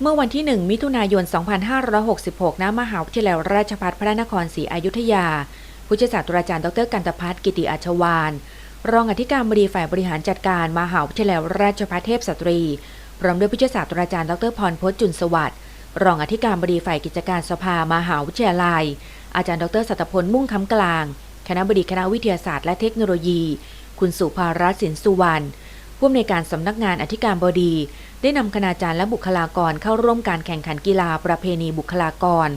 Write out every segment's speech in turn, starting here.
เมื่อวันที่ 1 มิถุนายน 2566 ณ มหาวิทยาลัยราชภัฏพระนครศรีอยุธยา ผู้ช่วยศาสตราจารย์ ดร กันตพัฒน์ กิติอัชวาน รองอธิการบดีฝ่ายบริหารจัดการ มหาวิทยาลัยราชภัฏเทพสตรี พร้อมด้วยผู้ช่วยศาสตราจารย์ ดร พรพจน์จุนสวัสดิ์ รองอธิการบดีฝ่ายกิจการสภา มหาวิทยาลัย อาจารย์ ดร สัตพล มุ่งคำกลาง คณะบดีคณะวิทยาศาสตร์และเทคโนโลยี คุณสุภารัตน์สินสุวรรณ ผู้อำนวยการสำนักงานอธิการบดี ได้นำคณาจารย์และบุคลากรเข้าร่วมการแข่งขันกีฬาประเพณีบุคลากร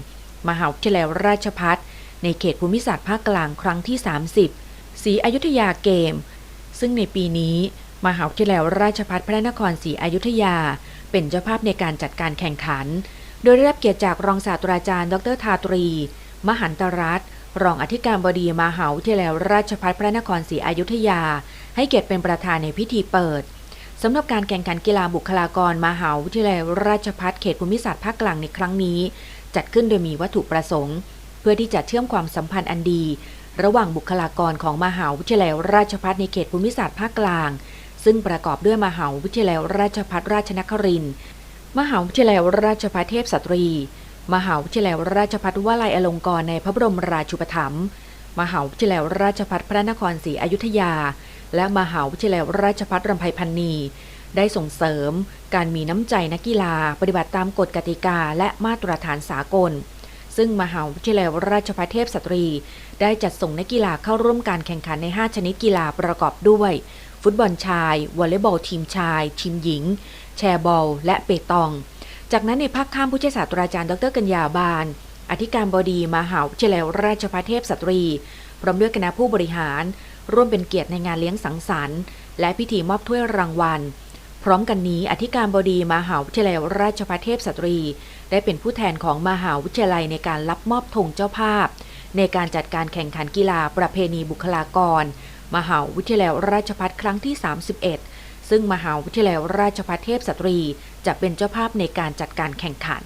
มหาวิทยาลัยราชพัฒในเขตภูมิศาสตร์ภาคกลางครั้งที่ 30ศรีอยุธยาเกม ซึ่งในปีนี้ มหาวิทยาลัยราชภัฏพระนครศรีอยุธยา เป็นเจ้าภาพในการจัดการแข่งขัน โดยได้รับเกียรติจากรองศาสตราจารย์ ดรทาตรี มหันตรัตน์รองอธิการบดีมหาวิทยาลัยราชภัฏพระนครศรีอยุธยา ให้เกียรติเป็นประธานในพิธีเปิดสำหรับการแข่งขันกีฬาบุคลากรมหาวิทยาลัยราชภัฏเขตภูมิศาสตร์ภาคกลางในครั้งนี้ จัดขึ้นโดยมีวัตถุประสงค์ เพื่อที่จะเชื่อมความสัมพันธ์อันดี ระหว่างบุคลากรของมหาวิทยาลัยราชภัฏในเขตภูมิศาสตร์ภาคกลาง ซึ่งประกอบด้วยมหาวิทยาลัยราชภัฏราชนครินทร์มหาวิทยาลัยราชภัฏเทพสตรี มหาวิทยาลัยราชภัฏวลัยอลงกรณ์ในพระบรมราชูปถัมภ์มหาวิทยาลัยราชภัฏพระนครศรีอยุธยา และมหาวิทยาลัยราชภัฏรำไพพันนีได้ส่งเสริมการมีน้ำใจนักกีฬา ปฏิบัติตามกฎกติกาและมาตรฐานสากล ซึ่งมหาวิทยาลัยราชภัฏเทพสตรี ได้จัดส่งนักกีฬาเข้าร่วมการแข่งขันใน 5 ชนิดกีฬาประกอบด้วย ฟุตบอลชาย วอลเลย์บอลทีมชาย ทีมหญิง แชร์บอล และเปตอง จากนั้นในภาคข้ามผู้ช่วยศาสตราจารย์ดรกัญญาบานอธิการบดีมหาวิทยาลัยราชภัฏเทพสตรีพร้อมด้วยคณะผู้บริหาร ร่วมเป็นเกียรติในงานเลี้ยงสังสรรค์ และพิธีมอบถ้วยรางวัล พร้อมกันนี้อธิการบดีมหาวิทยาลัยราชภัฏเทพสตรี ได้เป็นผู้แทนของมหาวิทยาลัยในการรับมอบธงเจ้าภาพ ในการจัดการแข่งขันกีฬาประเพณีบุคลากร มหาวิทยาลัยราชภัฏครั้งที่ 31 ซึ่งมหาวิทยาลัยราชภัฏเทพสตรี จะเป็นเจ้าภาพในการจัดการแข่งขัน